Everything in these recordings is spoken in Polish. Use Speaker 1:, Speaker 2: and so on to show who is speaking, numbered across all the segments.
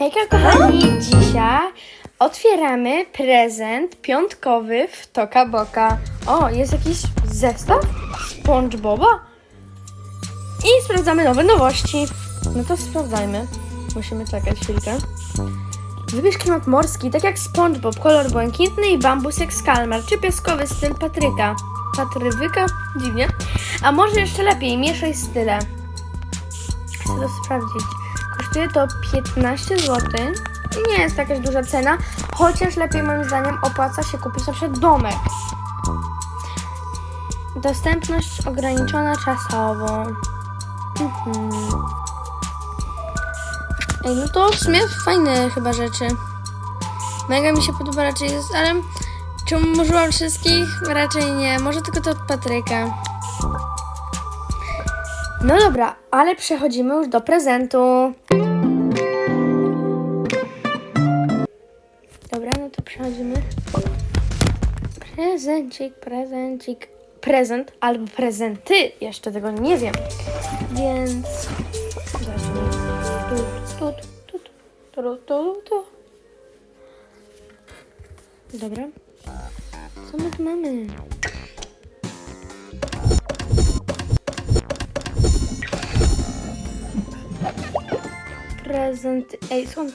Speaker 1: Hejka kochani, dzisiaj otwieramy prezent piątkowy w Toka Boka. O, jest jakiś zestaw SpongeBoba i sprawdzamy nowe nowości. No to sprawdzajmy. Musimy czekać chwilkę. Wybierz klimat morski, tak jak SpongeBob, kolor błękitny i bambus jak skalmar, czy piaskowy styl Patryka. Patrywyka? Dziwnie. A może jeszcze lepiej, mieszaj style. Chcę to sprawdzić. To 15 zł. Nie jest to jakaś duża cena, chociaż lepiej moim zdaniem opłaca się kupić na przykład domek. Dostępność ograniczona czasowo. Mhm. Ej, no to w sumie fajne chyba rzeczy. Mega mi się podoba raczej jest, ale czy użyłam wszystkich? Raczej nie. Może tylko to od Patryka. No dobra, ale przechodzimy już do prezentu. Dobra, no to przechodzimy. Prezencik, prezencik. Prezent albo prezenty. Jeszcze tego nie wiem. Więc. Tu, tu, tu, tu, tu. Dobra. Co my tu mamy? Prezent. Ej, skąd?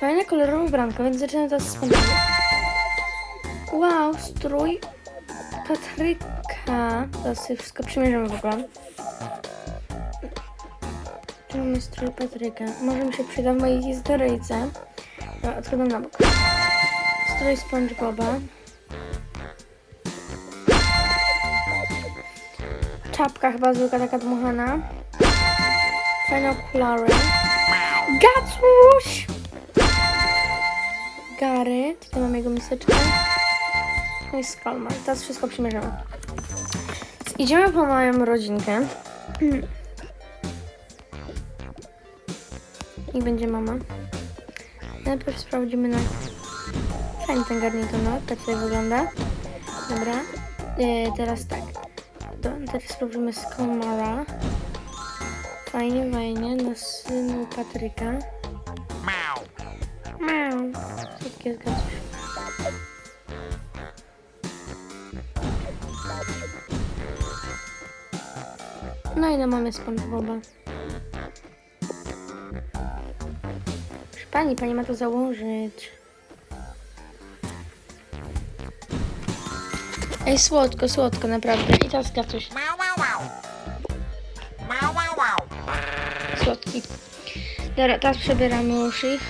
Speaker 1: Fajna kolorowa ubranka, więc zaczynam teraz pantofli. Wow, strój Patryka. Teraz sobie wszystko przymierzymy w ogóle. Tu mamy strój Patryka. Może mi się przyda w mojej historyjce. No, odkładam na bok. Strój SpongeBoba. Czapka chyba zwykła, taka dmuchana. Fajne okulary. Gacuś! Gary. Tutaj mamy jego miseczkę. No i Skalmar. Teraz wszystko przymierzamy. Idziemy po moją rodzinkę. I będzie mama. Najpierw sprawdzimy na... Fajny ten garnitur, no. Tak tutaj wygląda. Dobra. E, teraz tak. Do, teraz sprawdzimy Skalmara. Fajnie, fajnie. Na synu Patryka. Miau. Słodkie zgadzasz. No i na mamy SpongeBoba. Proszę pani, pani ma to założyć. Ej, słodko, słodko, naprawdę. I teraz Gacuś. Słodki. Dobra, teraz przebieramy już ich.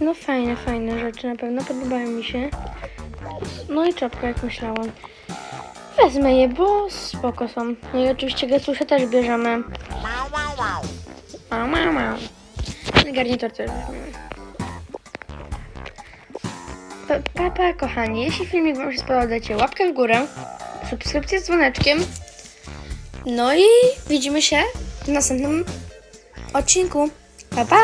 Speaker 1: No fajne, fajne rzeczy na pewno podobają mi się. No i czapka jak myślałam. Wezmę je, bo spoko są. No i oczywiście gacusze też bierzemy. Mau, mau, mau. Garnitur też weźmiemy. Pa, pa, pa, kochani, jeśli filmik Wam się spodobał, dajcie łapkę w górę, subskrypcję z dzwoneczkiem. No i widzimy się w następnym odcinku. Pa, pa!